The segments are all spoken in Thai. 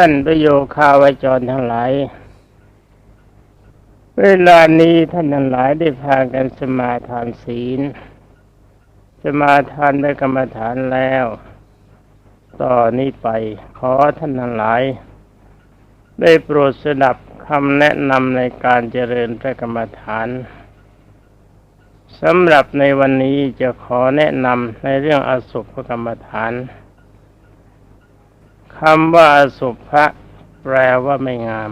ท่านประโยคาวจรทั้งหลาย เวลานี้ท่านทั้งหลายได้พากันสมาทานศีล สมาทานได้กรรมฐานแล้ว ต่อนนี้ไปขอท่านทั้งหลาย ได้โปรดสดับคำแนะนำในการเจริญพระกรรมฐานสำหรับในวันนี้จะขอแนะนำในเรื่องอสุภกรรมฐาน คำว่าอสุภะแปลว่าไม่งาม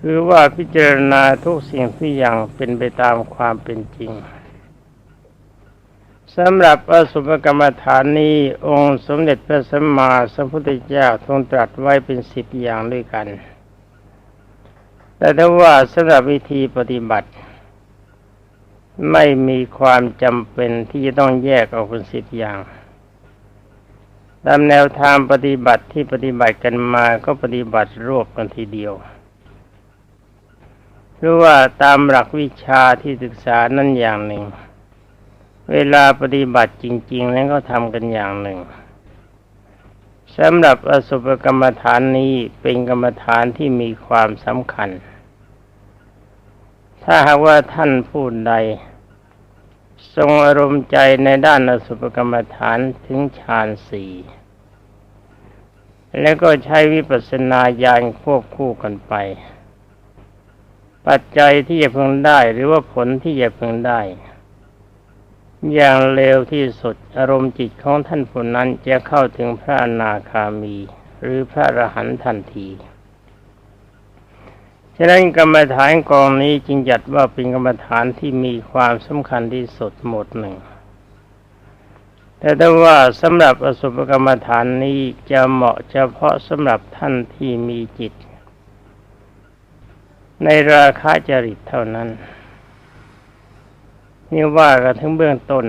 คือว่าพิจารณาทุกสิ่งทุกอย่างเป็นไปตามความเป็นจริงสำหรับอสุภกรรมฐานนี้องค์สมเด็จพระสัมมาสัมพุทธเจ้าทรงตรัสไว้เป็นสิบอย่างด้วยกัน แต่ถ้าว่าสำหรับวิธีปฏิบัติ ไม่มีความจำเป็นที่จะต้องแยกออกเป็นสิบอย่าง ตามแนวทางปฏิบัติที่ปฏิบัติกันมาก็ปฏิบัติรวบกันทีเดียวหรือว่าตามหลักวิชาที่ศึกษานั่นอย่างหนึ่ง เวลาปฏิบัติจริง ๆ นั้นก็ทำกันอย่างหนึ่งสำหรับอสุภกรรมฐานนี้เป็นกรรมฐานที่มีความสำคัญ ถ้าหากว่าท่านผู้ใด ทรงอารมณ์ใจในด้านอสุภกรรมฐานถึงฌานสี่ แล้วก็ใช้วิปัสสนาญาณควบคู่กันไป ปัจจัยที่จะพึงได้หรือว่าผลที่จะพึงได้ อย่างเร็วที่สุดอารมณ์จิตของท่านผู้นั้นจะเข้าถึงพระอนาคามี หรือพระอรหันต์ทันทีฉะนั้นกรรมฐานกองนี้จึงจัดว่าเป็นกรรมฐานที่มีความสำคัญที่สุดหมดหนึ่ง แต่ถ้าว่าสำหรับอสุภกรรมฐานนี้จะเหมาะเฉพาะสำหรับท่านที่มีจิต ในราคาจริตเท่านั้น นี่ว่ากันถึงเบื้องต้น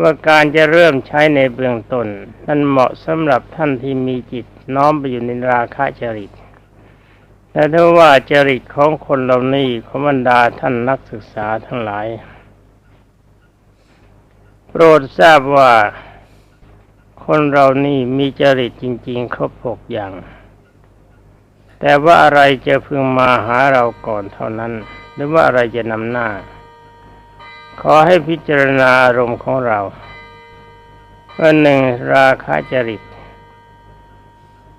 ว่าการจะเริ่มใช้ในเบื้องต้นนั้นเหมาะสำหรับท่านที่มีจิตน้อมไปอยู่ในราคาจริตแต่ถ้าว่าจริตของคนเหล่านี้ของบรรดาท่านนักศึกษาทั้งหลาย โปรดทราบว่า คนเรานี่มีจริตจริง ๆ ครบหกอย่าง แต่ว่าอะไรจะพึงมาหาเราก่อนเท่านั้น หรือว่าอะไรจะนำหน้า ขอให้พิจารณาอารมณ์ของเราเมื่อหนึ่งราคะจริต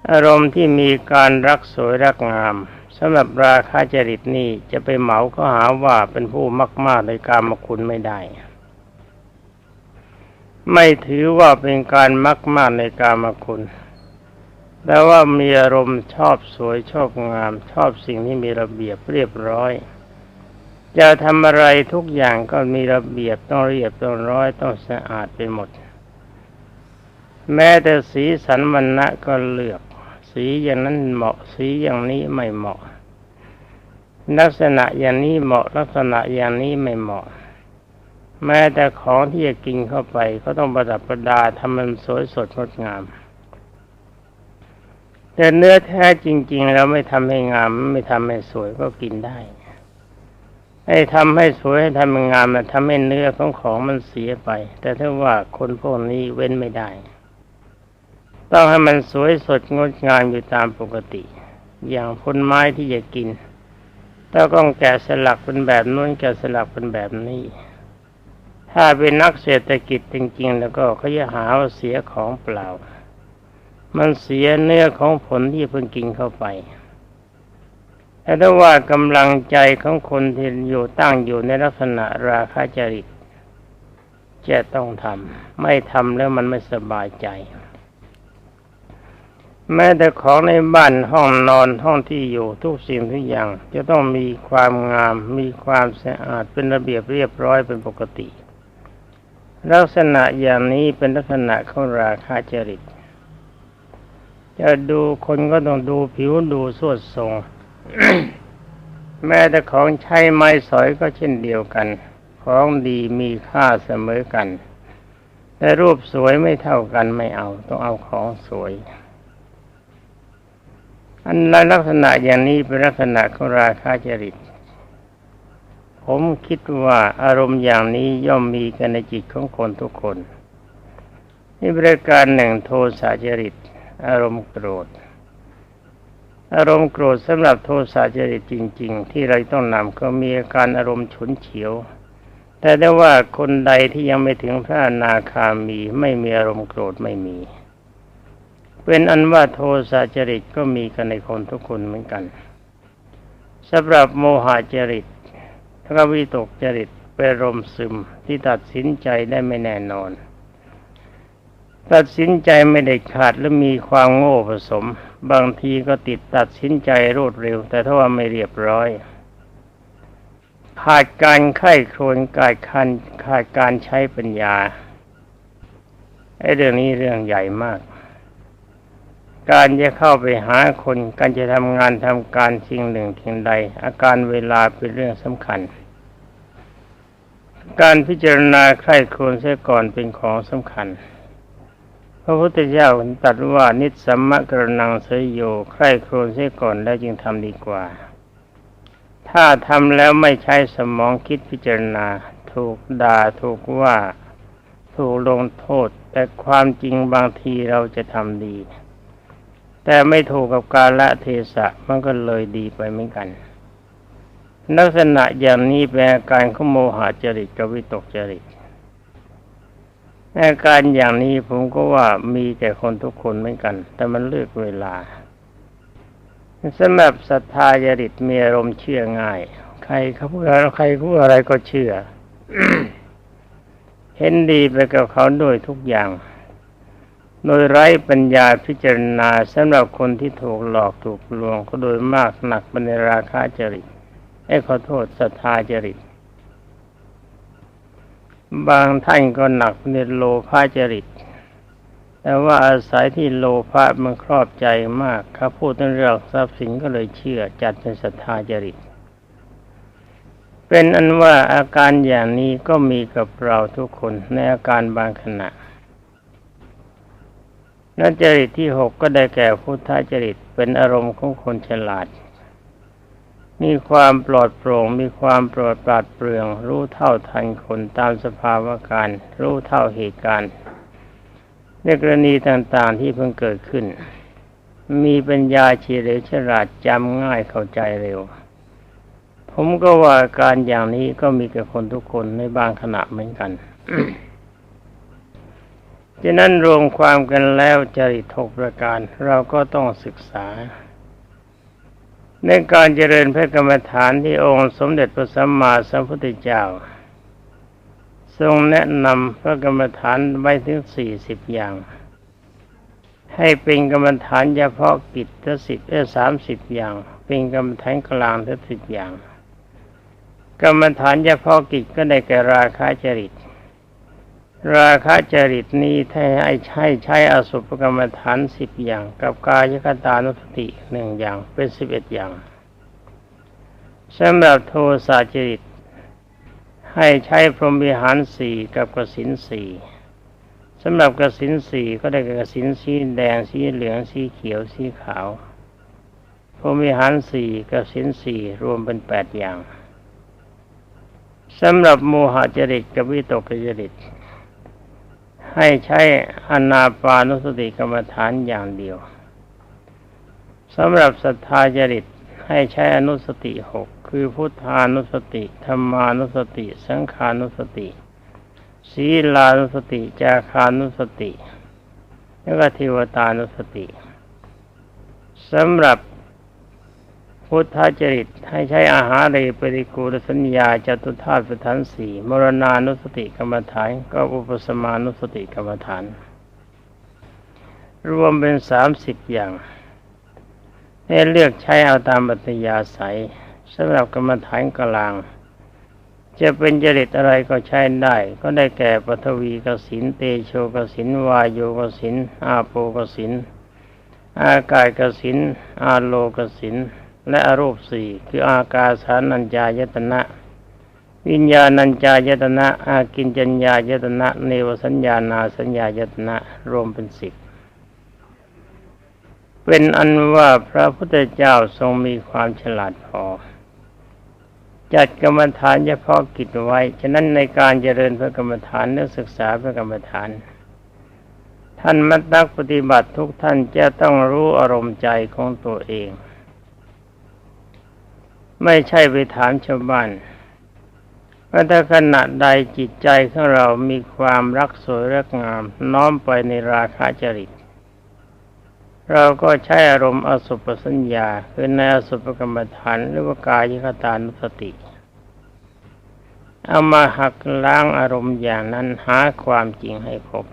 อารมณ์ที่มีการรักสวยรักงามสำหรับราคาจริตนี่จะไปเหมาก็หาว่าเป็นผู้มากมากในการมคุณไม่ได้ ไม่ถือว่าเป็นการมักมากในการมาคุณ แต่ว่ามีอารมณ์ชอบสวยชอบงาม ชอบสิ่งที่มีระเบียบเรียบร้อย จะทำอะไรทุกอย่างก็มีระเบียบต้องเรียบต้องร้อยต้องสะอาดไปหมด แม้แต่สีสันวันณะก็เลือก สีอย่างนั้นเหมาะสีอย่างนี้ไม่เหมาะ ลักษณะอย่างนี้เหมาะลักษณะอย่างนี้ไม่เหมาะ แม้แต่ของที่จะกินเข้าไป ก็ต้องประดับประดาทำมันสวยสดงดงาม แต่เนื้อแท้จริง ๆ เราไม่ทำให้งาม ไม่ทำให้สวยก็กินได้ให้ทำให้สวยให้ทำให้งามมันทำให้เนื้อของของมันเสียไป แต่ถ้าว่าคนพวกนี้เว้นไม่ได้ ต้องให้มันสวยสดงดงามอยู่ตามปกติ อย่างผลไม้ที่จะกินต้องแกะสลักเป็นแบบนู้นแกะสลักเป็นแบบนี้ ถ้าเป็นนักเศรษฐกิจจริง ๆ แล้วก็เขาจะหาว่าเสียของเปล่า มันเสียเนื้อของผลที่เพิ่งกินเข้าไปแต่ถ้าว่ากำลังใจของคนที่อยู่ตั้งอยู่ในลักษณะราคาจริตจะต้องทำไม่ทำแล้วมันไม่สบายใจ แม้แต่ของในบ้านห้องนอนห้องที่อยู่ทุกสิ่งทุกอย่าง จะต้องมีความงาม มีความสะอาดเป็นระเบียบเรียบร้อยเป็นปกติ ลักษณะอย่างนี้เป็นลักษณะของราคาจริต จะดูคนก็ต้องดูผิวดูสวดทรง แม้แต่ของใช้ไม้สอยก็เช่นเดียวกัน ของดีมีค่าเสมอกัน แต่รูปสวยไม่เท่ากันไม่เอา ต้องเอาของสวย อันลักษณะอย่างนี้เป็นลักษณะของราคาจริต ผมคิดว่าอารมณ์อย่างนี้ย่อมมีกันในจิตของคนทุกคน นี่บริการหนึ่งโทสะจริต อารมณ์โกรธ อารมณ์โกรธสำหรับโทสะจริตจริง ๆ ที่เราต้องนำก็มีอาการอารมณ์ฉุนเฉียว แต่ได้ว่าคนใดที่ยังไม่ถึงพระนาคามีไม่มีอารมณ์โกรธไม่มี เป็นอันว่าโทสะจริตก็มีกันในคนทุกคนเหมือนกันสำหรับโมหะจริต ถ้าวิตกจริตเป็นรมซึมที่ตัดสินใจได้ไม่แน่นอน ตัดสินใจไม่ได้ขาดและมีความโง่ผสม บางทีก็ติดตัดสินใจรวดเร็ว แต่ถ้าว่าไม่เรียบร้อย ขาดการไข้ครวนขาดคันขาดการใช้ปัญญาไอ้เรื่องนี้เรื่องใหญ่มาก การจะเข้าไปหาคน การจะทำงานทำการสิ่งหนึ่งสิ่งใด อาการเวลาเป็นเรื่องสำคัญ การพิจารณาใคร่ครวญเสียก่อนเป็นของสำคัญ พระพุทธเจ้าตรัสว่านิสสัมมะกรนังเสยโยใคร่ครวญเสียก่อนแล้วจึงทำดีกว่า ถ้าทำแล้วไม่ใช้สมองคิดพิจารณา ถูกด่าถูกว่า ถูกลงโทษ แต่ความจริงบางทีเราจะทำดี แต่ไม่ถูกกับกาละเทศะมันก็เลยดีไปเหมือนกัน ลักษณะอย่างนี้เป็นอาการของโมหะจริตกับวิตกจริตอาการอย่างนี้ผมก็ว่ามีแต่คนทุกคนเหมือนกัน แต่มันเลือกเวลาสำหรับศรัทธาจริตมีอารมณ์เชื่อง่าย ใครเขาพูดอะไรใครพูดอะไรก็เชื่อ เห็นดีไปกับเขาด้วยทุกอย่าง โดยไร้ปัญญาพิจารณาสำหรับคนที่ถูกหลอกถูกลวงก็โดยมากหนักเป็นราคาจริตไอ้ขอโทษศรัทธาจริต บางท่านก็หนักในโลภะจริต แต่ว่าอาศัยที่โลภะมันครอบใจมากเขาพูดเรื่องทรัพย์สินก็เลยเชื่อจัดเป็นศรัทธาจริต เป็นอันว่าอาการอย่างนี้ก็มีกับเราทุกคนในอาการบางขณะ นัจริตที่หกก็ได้แก่พุทธจริตเป็นอารมณ์ของคนฉลาด มีความปลอดโปร่ง มีความโปรดปราดเปรื่อง รู้เท่าทันคนตามสภาวะการ รู้เท่าเหตุการณ์ ในกรณีต่างๆที่เพิ่งเกิดขึ้น มีปัญญาเฉลียวฉลาดจำง่ายเข้าใจเร็ว ผมก็ว่าการอย่างนี้ก็มีกับคนทุกคนในบางขณะเหมือนกัน ฉะนั้นรวมความกันแล้วจริตหกประการ เราก็ต้องศึกษา ในการเจริญพระกรรมฐานที่องค์สมเด็จพระสัมมาสัมพุทธเจ้า ทรงแนะนำพระกรรมฐานไว้ถึงสี่สิบอย่าง ให้เป็นกรรมฐานเฉพาะกิจทั้งสิบเอสามสิบอย่าง เป็นกรรมฐานกลางทั้งสิบอย่าง กรรมฐานเฉพาะกิจก็ได้แก่ราคะจริต ราคะจริตนี้ถ้าให้ใช้ใช้อสุภกรรมฐานสิบอย่าง กับกายคตานุสติหนึ่งอย่างเป็นสิบเอ็ดอย่างสำหรับโทสะจริต ให้ใช้พรหมวิหารสี่กับกสินสี่สำหรับกสินสี่ก็ได้กสินสีแดงสีเหลืองสีเขียวสีขาวพรหมวิหารสี่กสินสี่รวมเป็นแปดอย่างสำหรับโมหจริตกับวิตกจริต ให้ใช้อนาปานุสติกรรมฐานอย่างเดียวสำหรับศรัทธาจริตให้ใช้อนุสติหกคือพุทธานุสติธรรมานุสติ สังขานุสติ ศีลานุสติ จาคานุสติ แล้วก็เทวตานุสติสำหรับ พุทธจริตให้ใช้อาหารเรปริกูลสัญญาจตุธาตุประธานสี่มรณานุสติกรรมฐานก็อุปสมานุสติกรรมฐาน รวมเป็นสามสิบอย่างให้เลือกใช้เอาตามปัตยาศัยสำหรับกรรมฐานกลาง จะเป็นจริตอะไรก็ใช้ได้ ก็ได้แก่ปฐวีกสินเตโชกสินวายโยกสินอาโปกสินอากาศกสินอาโลกสิน และอรูปสี่คืออากาสานัญจายตนะ วิญญาณัญจายตนะ อากินจัญญายตนะ เนวสัญญานาสัญญายตนะ รวมเป็นสิบเป็นอันว่าพระพุทธเจ้าทรงมีความฉลาดพอ จัดกรรมฐานเฉพาะกิจไว้ ฉะนั้นในการเจริญพระกรรมฐานเนื้อศึกษาพระกรรมฐาน ท่านมันักปฏิบัติทุกท่านจะต้องรู้อารมณ์ใจของตัวเอง ไม่ใช่ไปถามชาวบ้านว่าถ้าขณะใดจิตใจของเรามีความรักสวยรักงาม น้อมไปในราคะจริต เราก็ใช้อารมณ์อสุปสัญญา คือในอสุปกรรมฐานหรือว่ากายคตานุสติ เอามาหักล้างอารมณ์อย่างนั้นหาความจริงให้พบ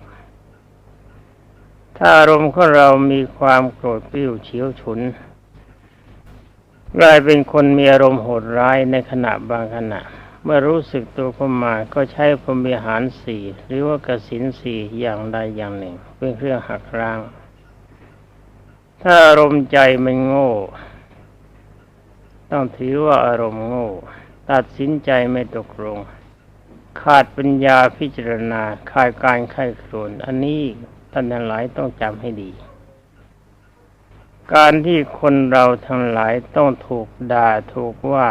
ถ้าอารมณ์ของเรามีความโกรธกริ้วเฉียวฉุน กลายเป็นคนมีอารมณ์โหดร้ายในขณะบางขณะ เมื่อรู้สึกตัวขึ้นมาก็ใช้พรมิหารสี่หรือว่ากสินสี่อย่างใดอย่างหนึ่ง เป็นเครื่องหักล้าง ถ้าอารมณ์ใจมันโง่ ต้องถือว่าอารมณ์โง่ ตัดสินใจไม่ตกลง ขาดปัญญาพิจารณาขาดการไข้ครวนอันนี้ท่านทั้งหลายต้องจำให้ดี การที่คนเราทั้งหลายต้องถูกด่าถูกว่า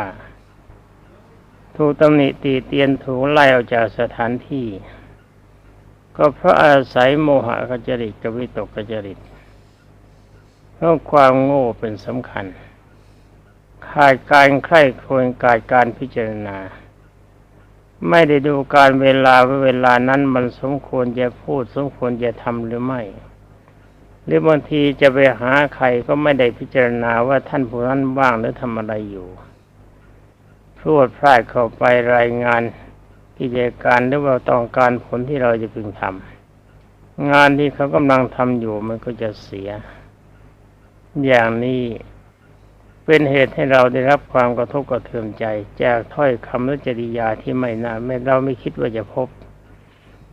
ถูกตำหนิตีเตียนถูกไล่ออกจากสถานที่ ก็เพราะอาศัยโมหะกจริตกับวิตกกจริตเพราะความโง่เป็นสำคัญขาดการใคร่ครวญขาดการพิจารณา ไม่ได้ดูการเวลาว่าเวลานั้นมันสมควรจะพูดสมควรจะทำหรือไม่ หรือบางทีจะไปหาใครก็ไม่ได้พิจารณาว่าท่านผู้นั้นว่างหรือทำอะไรอยู่พูดพลาดเข้าไปรายงานกิจการหรือว่าต้องการผลที่เราจะพึงทำงานที่เขากำลังทำอยู่มันก็จะเสีย อย่างนี้เป็นเหตุให้เราได้รับความกระทบกระเทือนใจ จากถ้อยคำและจริยาที่ไม่น่าไม่เราไม่คิดว่าจะพบ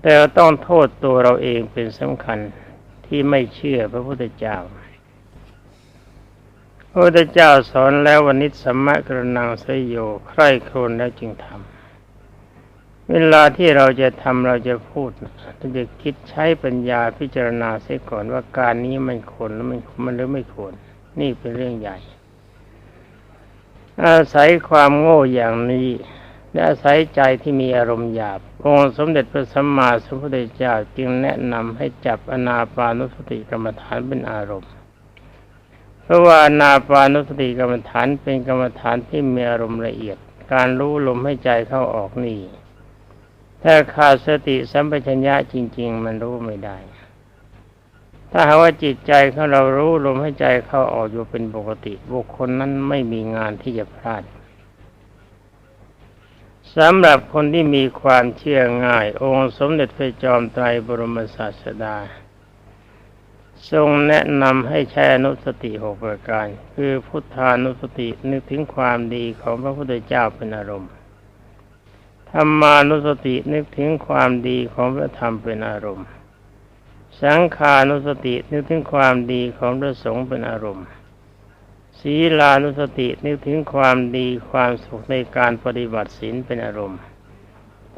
แต่เราต้องโทษตัวเราเองเป็นสำคัญ ที่ไม่เชื่อพระพุทธเจ้า พระพุทธเจ้าสอนแล้ววันนิสัมมะกรนังสยโยใคร่ครวญแล้วจึงทำเวลาที่เราจะทำเราจะพูดเราจะคิดใช้ปัญญาพิจารณาเสียก่อนว่าการนี้มันควรหรือไม่มันหรือไม่ควร นี่เป็นเรื่องใหญ่ อาศัยความโง่อย่างนี้ และอาศัยใจที่มีอารมณ์หยาบองค์สมเด็จพระสัมมาสัมพุทธเจ้าจึงแนะนำให้จับอนาปานุสติกรรมฐานเป็นอารมณ์ เพราะว่าอนาปานุสติกรรมฐานเป็นกรรมฐานที่มีอารมณ์ละเอียด การรู้ลมให้ใจเข้าออกนี่ ถ้าขาดสติสัมปชัญญะจริง ๆ มันรู้ไม่ได้ ถ้าหากว่าจิตใจของเรารู้ลมให้ใจเข้าออกอยู่เป็นปกติ บุคคลนั้นไม่มีงานที่จะพลาด สำหรับคนที่มีความเชื่อง่าย องค์สมเด็จพระจอมไตรบรมศาสดา ทรงแนะนำให้ใช้อนุสติหกประการ คือพุทธานุสตินึกถึงความดีของพระพุทธเจ้าเป็นอารมณ์ธรรมานุสตินึกถึงความดีของพระธรรมเป็นอารมณ์ สังขานุสตินึกถึงความดีของพระสงฆ์เป็นอารมณ์ ศีลานุสตินึกถึงความดีความสุขในการปฏิบัติศีลเป็นอารมณ์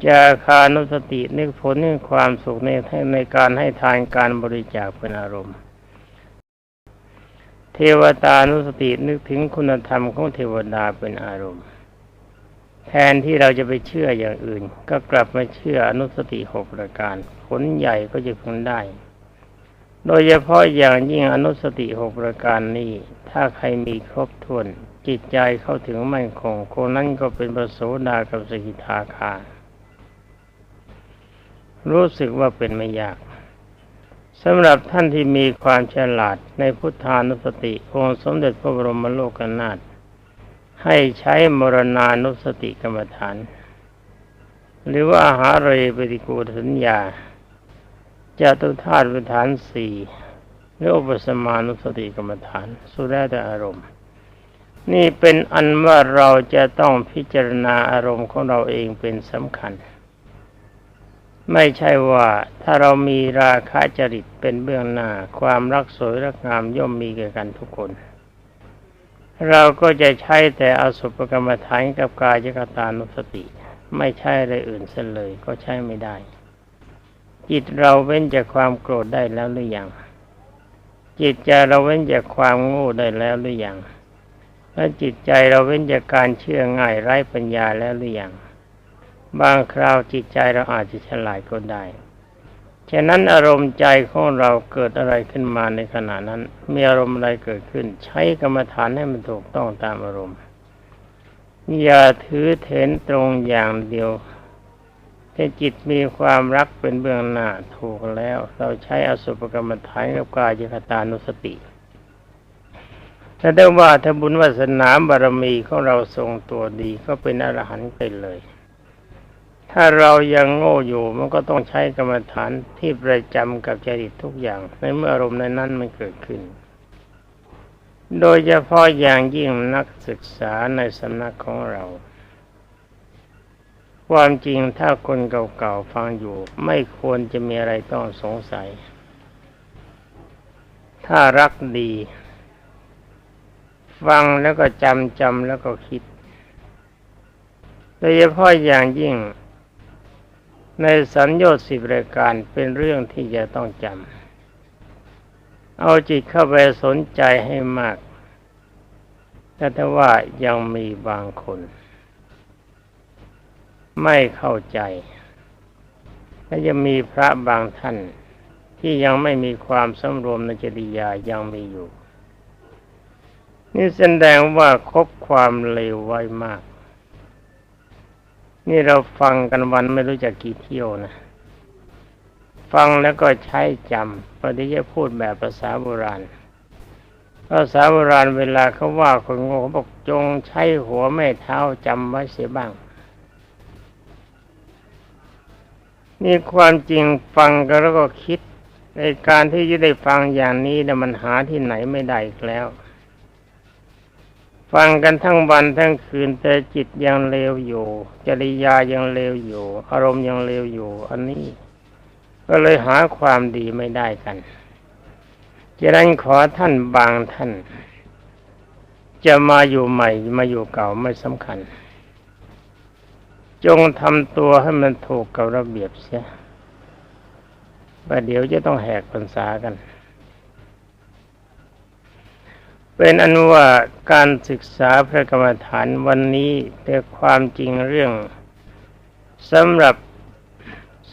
จาคานุสตินึกผลนึกความสุขในในการให้ทานการบริจาคเป็นอารมณ์ เทวตานุสตินึกถึงคุณธรรมของเทวดาเป็นอารมณ์ แทนที่เราจะไปเชื่ออย่างอื่น ก็กลับมาเชื่ออนุสติหกประการ ผลใหญ่ก็จะพึงได้ โดยเฉพาะอย่างยิ่งอนุสติหกประการนี้ ถ้าใครมีครบถ้วน จิตใจเข้าถึงมั่นคงคนนั้นก็เป็นประโสดากับสกิทาคา รู้สึกว่าเป็นไม่ยากสำหรับท่านที่มีความฉลาดในพุทธานุสติองค์สมเด็จพระบรมโลกนาถให้ใช้มรณานุสติกรรมฐาน หรือว่าหาเรปฏิกูสัญญา จตุธาตุฐานสี่หรืออุปสมานุสติกรรมฐาน สุดแล้แต่อารมณ์ นี่เป็นอันว่าเราจะต้องพิจารณาอารมณ์ของเราเองเป็นสำคัญ ไม่ใช่ว่าถ้าเรามีราคะจริตเป็นเบื้องหน้า ความรักสวยรักงามย่อมมีแก่กันทุกคน เราก็จะใช้แต่อสุภกรรมฐานกับกายกตานุสติ ไม่ใช่อะไรอื่นเสียเลยก็ใช้ไม่ได้ จิตเราเว้นจากความโกรธได้แล้วหรือยังจิตใจเราเว้นจากความโง่ได้แล้วหรือยังและจิตใจเราเว้นจากการเชื่อง่ายไร้ปัญญาแล้วหรือยังบางคราวจิตใจเราอาจจะฉลาดก็ได้ ฉะนั้นอารมณ์ใจของเราเกิดอะไรขึ้นมาในขณะนั้น มีอารมณ์อะไรเกิดขึ้น ใช้กรรมฐานให้มันถูกต้องตามอารมณ์ อย่าถือเถนตรงอย่างเดียว ถ้าจิตมีความรักเป็นเบื้องหน้าถูกแล้ว เราใช้อสุภกรรมฐานกับกายคตานุสติถ้าได้ว่าถ้าบุญวาสนาบารมีของเราทรงตัวดีก็เป็นอรหันต์ไปเลย ถ้าเรายังโง่อยู่มันก็ต้องใช้กรรมฐานที่ประจำกับจริตทุกอย่าง ในเมื่ออารมณ์ในนั้นมันเกิดขึ้น โดยเฉพาะอย่างยิ่งนักศึกษาในสำนักของเรา ความจริงถ้าคนเก่าๆฟังอยู่ ไม่ควรจะมีอะไรต้องสงสัย ถ้ารักดี ฟังแล้วก็จำจำแล้วก็คิดโดยเฉพาะอย่างยิ่ง ในสัญญาสิบรายการเป็นเรื่องที่จะต้องจำเอาจิตเข้าไปสนใจให้มาก แต่ว่ายังมีบางคน ไม่เข้าใจและยังมีพระบางท่านที่ยังไม่มีความสำรวมในจริยายังมีอยู่ นี่แสดงว่าคบความเลวไว้มาก นี่เราฟังกันวันไม่รู้จักกี่เที่ยวนะ ฟังแล้วก็ใช้จำปฏิจะพูดแบบภาษาโบราณ ภาษาโบราณเวลาเขาว่าคนโง่เขาบอกจงใช้หัวแม่เท้าจำไว้เสียบ้าง นี่ความจริงฟังกันแล้วก็คิด ในการที่จะได้ฟังอย่างนี้นะมันหาที่ไหนไม่ได้อีกแล้ว ฟังกันทั้งวันทั้งคืนแต่จิตยังเลวอยู่ จริยายังเลวอยู่ อารมณ์ยังเลวอยู่ อันนี้ ก็เลยหาความดีไม่ได้กันฉะนั้นขอท่านบางท่าน จะมาอยู่ใหม่มาอยู่เก่าไม่สำคัญ จงทำตัวให้มันถูกกับระเบียบเสียประเดี๋ยวจะต้องแหกพรรษากัน เป็นอันว่าการศึกษาพระกรรมฐานวันนี้แต่ความจริงเรื่องสำหรับ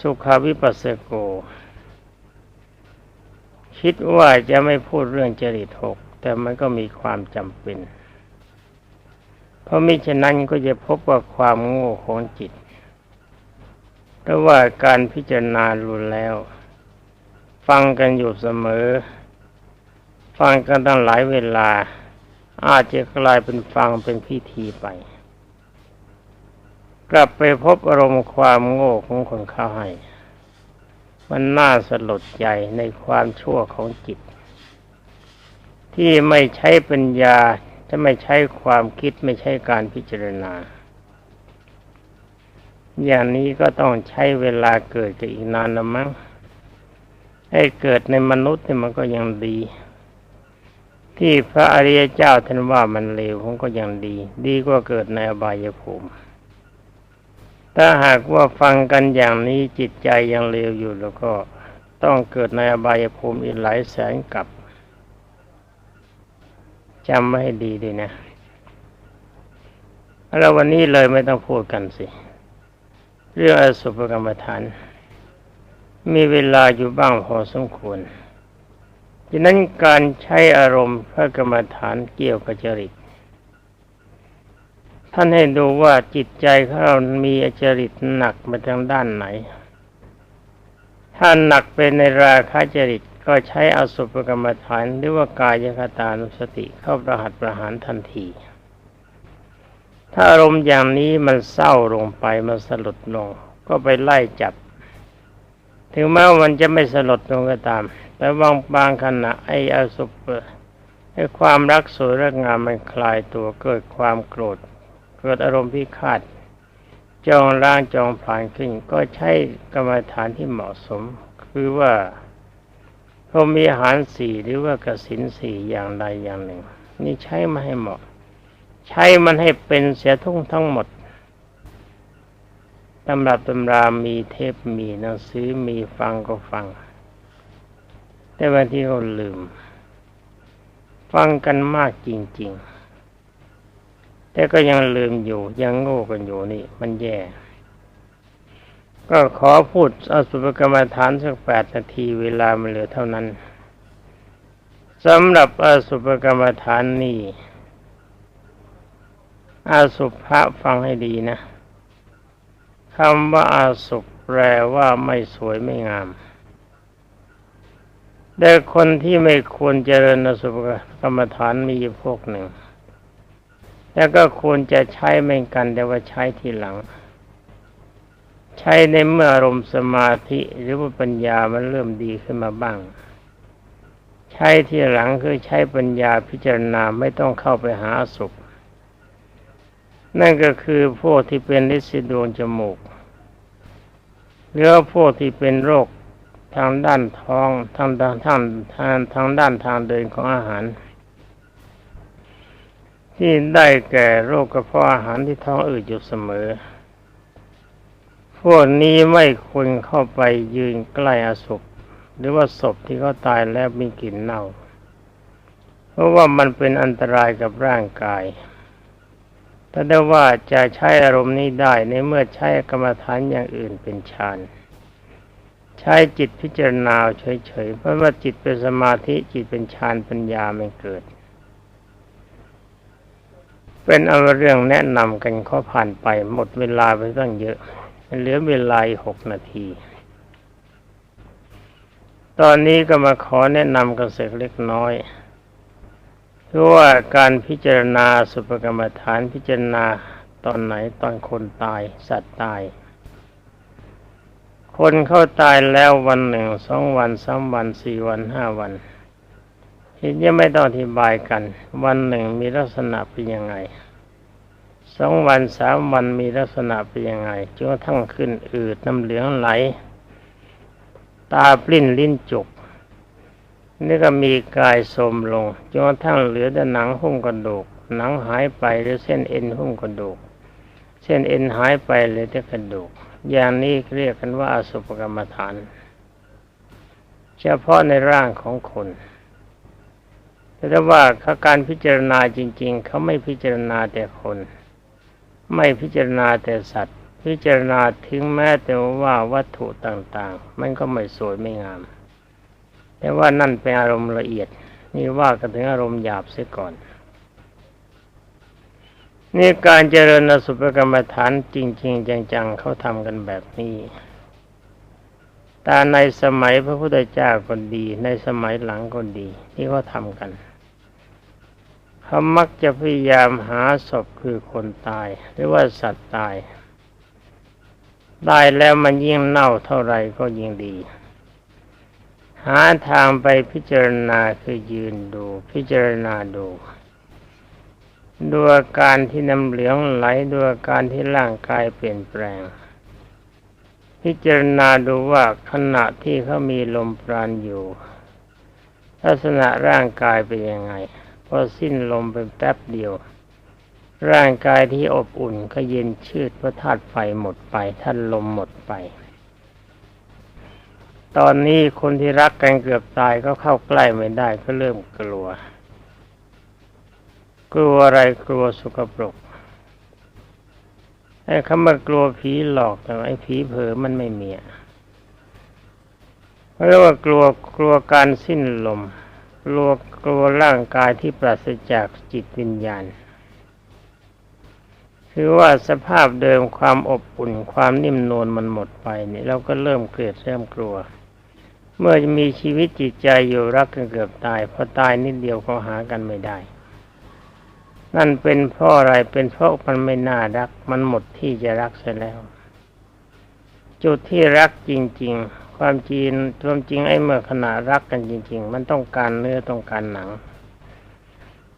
สุขาวิปัสสโก คิดว่าจะไม่พูดเรื่องจริตหก แต่มันก็มีความจำเป็น เพราะมิฉะนั้นก็จะพบว่าความโง่ของจิตเพราะว่าการพิจารณารุนแล้ว ฟังกันอยู่เสมอ ฟังกันตั้งหลายเวลา อาจจะกลายเป็นฟังเป็นพิธีไป กลับไปพบอารมณ์ความโง่ของคนเข้าให้ มันน่าสลดใจในความชั่วของจิต ที่ไม่ใช้ปัญญา จะไม่ใช้ความคิดไม่ใช่การพิจารณา อย่างนี้ก็ต้องใช้เวลาเกิดกับอีกนานนะมั้งให้เกิดในมนุษย์เนี่ยมันก็ยังดี ที่พระอริยเจ้าท่านว่ามันเลวผมก็ยังดี ดีกว่าเกิดในอบายภูมิถ้าหากว่าฟังกันอย่างนี้จิตใจยังเลวอยู่แล้วก็ต้องเกิดในอบายภูมิอีกหลายแสนกับ จำไว้ให้ดีดีนะแล้ววันนี้เลยไม่ต้องพูดกันสิ เรื่องอสุภกรรมฐาน มีเวลาอยู่บ้างพอสมควรดังนั้นการใช้อารมณ์พระกรรมฐานเกี่ยวกับจริต ท่านให้ดูว่าจิตใจของเรามีอจริตหนักไปทางด้านไหน ถ้าหนักเป็นในราคะจริต ก็ใช้อสุภกรรมฐานหรือว่ากายคตานุสติเข้าประหัตประหารทันที ถ้าอารมณ์อย่างนี้มันเศร้าลงไปมันสลดลง ก็ไปไล่จับ ถึงแม้ว่ามันจะไม่สลดลงก็ตาม แต่บางบางขณะไอ้อสุภไอ้ความรักสวยรักงามมันคลายตัวเกิดความโกรธ เกิดอารมณ์พิฆาตจองร่างจองผ่านขึ้น ก็ใช้กรรมฐานที่เหมาะสม คือว่า เขามีอาหารสี่หรือว่ากสินสี่อย่างใดอย่างหนึ่ง นี่ใช้มาให้เหมาะ ใช้มันให้เป็นเสียทุ่งทั้งหมดตำรับตำรามีเทปมีหนังสือมีฟังก็ฟัง แต่บางทีก็ลืม ฟังกันมากจริง ๆ แต่ก็ยังลืมอยู่ยังโง่กันอยู่นี่ มันแย่ ก็ขอพูดอสุภกรรมฐานสักแปดนาทีเวลามันเหลือเท่านั้นสำหรับอสุภกรรมฐานนี่อาสุภะฟังให้ดีนะคำว่าอาสุภแปลว่าไม่สวยไม่งาม แต่คนที่ไม่ควรเจริญอสุภกรรมฐานมีพวกหนึ่ง แล้วก็ควรจะใช้เหมือนกันแต่ว่าใช้ทีหลัง ใช้ในเมื่ออารมณ์สมาธิหรือว่าปัญญามันเริ่มดีขึ้นมาบ้าง ใช้ที่หลังคือใช้ปัญญาพิจารณาไม่ต้องเข้าไปหาสุข นั่นก็คือพวกที่เป็นลิสิดวงจมูกหรือพวกที่เป็นโรคทางด้านท้องทางด้านทางทางทางด้านทางเดินของอาหาร ที่ได้แก่โรคกระเพาะอาหารที่ท้องอืดอยู่เสมอ พวกนี้ไม่ควรเข้าไปยืนใกล้อศพ หรือว่าศพที่เขาตายแล้วมีกลิ่นเน่า เพราะว่ามันเป็นอันตรายกับร่างกายถ้าได้ว่าจะใช้อารมณ์นี้ได้ในเมื่อใช้กรรมฐานอย่างอื่นเป็นฌานใช้จิตพิจารณาเฉยๆเพราะว่าจิตเป็นสมาธิจิตเป็นฌานปัญญาไม่เกิด เป็นเอาเรื่องแนะนำกันข้อผ่านไปหมดเวลาไปตั้งเยอะ เหลือเวลาหกนาที ตอนนี้ก็มาขอแนะนำกันเสกเล็กน้อยคือว่าการพิจารณาสุภกรรมฐานพิจารณาตอนไหนตอนคนตายสัตว์ตาย คนเข้าตายแล้ววันหนึ่งสองวันสามวันสี่วันห้าวันทีนี้ไม่ต้องอธิบายกัน วันหนึ่งมีลักษณะเป็นยังไง สองวันสามวันมีลักษณะเป็นยังไงจนกระทั่งขึ้นอืดน้ำเหลืองไหล ตาปลิ้นลิ้นจุก นี่ก็มีกายสมลงจนกระทั่งเหลือแต่หนังหุ้มกระดูก หนังหายไปหรือเส้นเอ็นหุ้มกระดูก เส้นเอ็นหายไปเหลือแต่กระดูก อย่างนี้เรียกกันว่าอสุภกรรมฐาน เฉพาะในร่างของคนแต่ถ้าว่าการพิจารณาจริง ๆ เขาไม่พิจารณาแต่คน ไม่พิจารณาแต่สัตว์ พิจารณาถึงแม้แต่ว่าวัตถุต่างๆ มันก็ไม่สวยไม่งาม แต่ว่านั่นเป็นอารมณ์ละเอียด นี่ว่ากันถึงอารมณ์หยาบเสียก่อน นี่การเจริญอสุภกรรมฐานจริง ๆ จังๆเขาทำกันแบบนี้แต่ในสมัยพระพุทธเจ้าก็ดี ในสมัยหลังก็ดี ที่เขาทำกัน เขามักจะพยายามหาศพคือคนตาย หรือว่าสัตว์ตาย ได้แล้วมันยิ่งเน่าเท่าไรก็ยิ่งดี หาทางไปพิจารณาคือยืนดู พิจารณาดูดูอาการที่น้ำเหลืองไหลดูอาการที่ร่างกายเปลี่ยนแปลง พิจารณาดูว่าขณะที่เขามีลมปราณอยู่ ลักษณะร่างกายเป็นยังไง พอสิ้นลมเป็นแป๊บเดียว ร่างกายที่อบอุ่นก็เย็นชืดเพราะธาตุไฟหมดไปท่านลมหมดไป ตอนนี้คนที่รักกันเกือบตายก็เข้าใกล้ไม่ได้ก็เริ่มกลัว กลัวอะไรกลัวสุกปรกไอ้คำว่ากลัวผีหลอกแต่ไอ้ผีเผลอมันไม่มีเพราะว่ากลัวกลัวการสิ้นลม กลัวกลัวร่างกายที่ปราศจากจิตวิญญาณ คือว่าสภาพเดิมความอบอุ่นความนิ่มนวลมันหมดไปนี่เราก็เริ่มเกลียดเริ่มกลัว เมื่อมีชีวิตจิตใจอยู่รักกันเกือบตายพอตายนิดเดียวก็หากันไม่ได้ นั่นเป็นเพราะอะไรเป็นเพราะมันไม่น่ารัก มันหมดที่จะรักเสียแล้ว จุดที่รักจริง ๆ ความจริงความจริงไอ้เมื่อขณะรักกันจริง ๆ มันต้องการเนื้อต้องการหนัง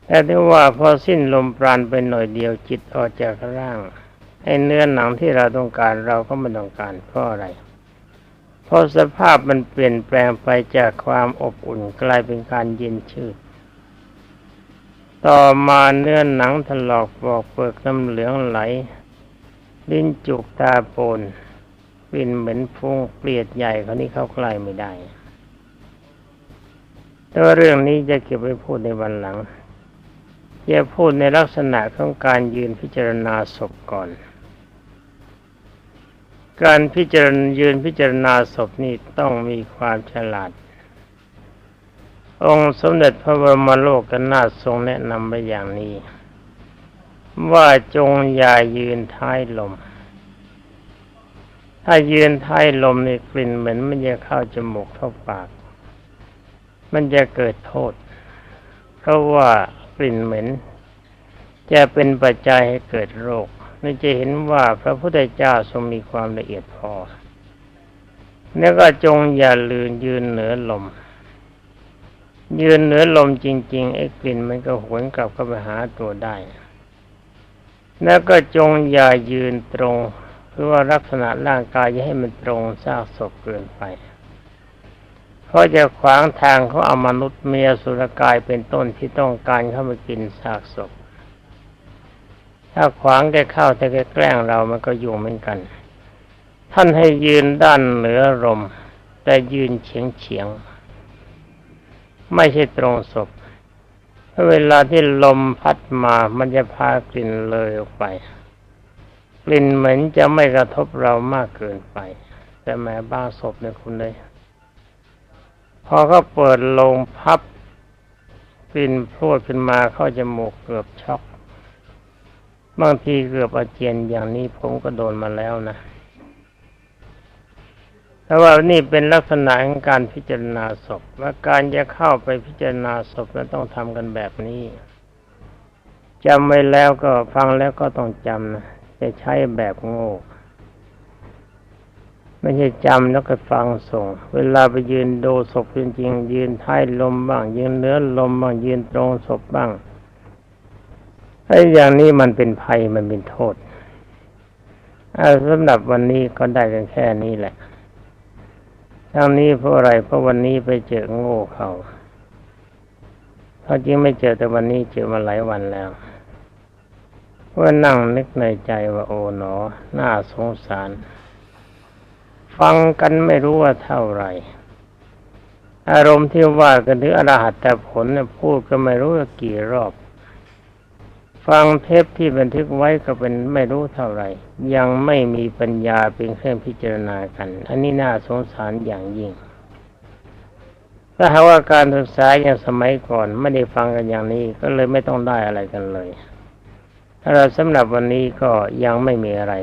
แต่ที่ว่าพอสิ้นลมปราณไปหน่อยเดียวจิตออกจากร่างไอ้เนื้อหนังที่เราต้องการเราก็ไม่ต้องการเพราะอะไรเพราะสภาพมันเปลี่ยนแปลงไปจากความอบอุ่นกลายเป็นการเย็นชืดต่อมาเนื้อหนังถลอกบอกเปิกน้ำเหลืองไหล ลิ้นจุกตาโปน ปินเหมือนฟุ้งเปลียดใหญ่เขานี้เข้าใกล้ไม่ได้ แต่ว่าเรื่องนี้จะเก็บไว้พูดในวันหลังจะพูดในลักษณะของการยืนพิจารณาศพก่อน การพิจารณายืนพิจารณาศพนี่ต้องมีความฉลาด องค์สมเด็จพระบรมโลกกันนาทรงแนะนำไว้อย่างนี้ ว่าจงอย่ายืนท้ายลม ถ้ายืนท้ายลมนี่กลิ่นเหมือนมันจะเข้าจมูกเข้าปาก มันจะเกิดโทษ เพราะว่ากลิ่นเหม็น จะเป็นปัจจัยให้เกิดโรคนี่จะเห็นว่าพระพุทธเจ้าทรงมีความละเอียดพอแล้วก็จงอย่าลืนยืนเหนือลม ยืนเหนือลมจริง ๆ ไอ้กลิ่นมันก็หวนกลับเข้าไปหาตัวได้ แล้วก็จงอย่ายืนตรง คือว่าลักษณะร่างกายอย่าให้มันตรงซากศพเกินไป เพราะจะขวางทางเขาเอามนุษย์เมียสุรกายเป็นต้นที่ต้องการเข้ามากินซากศพ ถ้าขวางแกเข้าแต่แกแกล้งเรามันก็ยุ่งเหมือนกัน ท่านให้ยืนด้านเหนือลมแต่ยืนเฉียงเฉียงๆไม่ใช่ตรงศพเวลาที่ลมพัดมามันจะพากลิ่นเลยออกไป ลิ่นเหม็นจะไม่กระทบเรามากเกินไป แต่แม้บ้าศพเนี่ยคุณเลยพอเขาเปิดลงพับกลิ่นพรวดขึ้นมาเข้าจมูกเกือบช็อกบางทีเกือบอาเจียนอย่างนี้ผมก็โดนมาแล้วนะแต่ว่านี่เป็นลักษณะของการพิจารณาศพว่าการจะเข้าไปพิจารณาศพนั้นต้องทำกันแบบนี้จำไว้แล้วก็ฟังแล้วก็ต้องจำนะ จะใช้แบบโง่ไม่ใช่จำแล้วก็ฟังส่ง เวลาไปยืนดูศพจริงๆยืนท้ายลมบ้าง ยืนเนื้อลมบ้างยืนตรงศพบ้างไอ้อย่างนี้มันเป็นภัยมันเป็นโทษอาสำหรับวันนี้ก็ได้กันแค่นี้แหละ ทั้งนี้เพราะอะไรเพราะวันนี้ไปเจอโง่เขาเขาจริงไม่เจอแต่วันนี้เจอมาหลายวันแล้ว ว่านั่งนึกในใจว่าโอ๋หนอ น่าสงสาร ฟังกันไม่รู้ว่าเท่าไหร่ อารมณ์ที่ว่ากันถึงอรหัตแต่ผลเนี่ยพูดก็ไม่รู้ว่ากี่รอบ ฟังเทปที่บันทึกไว้ก็เป็นไม่รู้เท่าไหร่ ยังไม่มีปัญญาเป็นเครื่องพิจารณากัน อันนี้น่าสงสารอย่างยิ่งถ้าหากว่าการศึกษาอย่างสมัยก่อนไม่ได้ฟังกันอย่างนี้ก็เลยไม่ต้องได้อะไรกันเลย เราสำหรับวันนี้ก็ยังไม่มีอะไร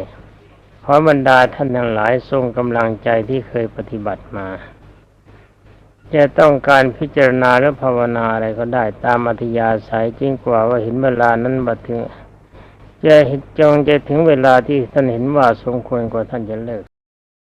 เพราะบรรดาท่านทั้งหลายทรงกำลังใจที่เคยปฏิบัติมา จะต้องการพิจารณาหรือภาวนาอะไรก็ได้ตามอัธยาศัยจริงกว่าว่าเห็นเวลานั้นบัดถึงจะจงจะถึงเวลาที่ท่านเห็นว่าสมควรกว่าท่านจะเลิก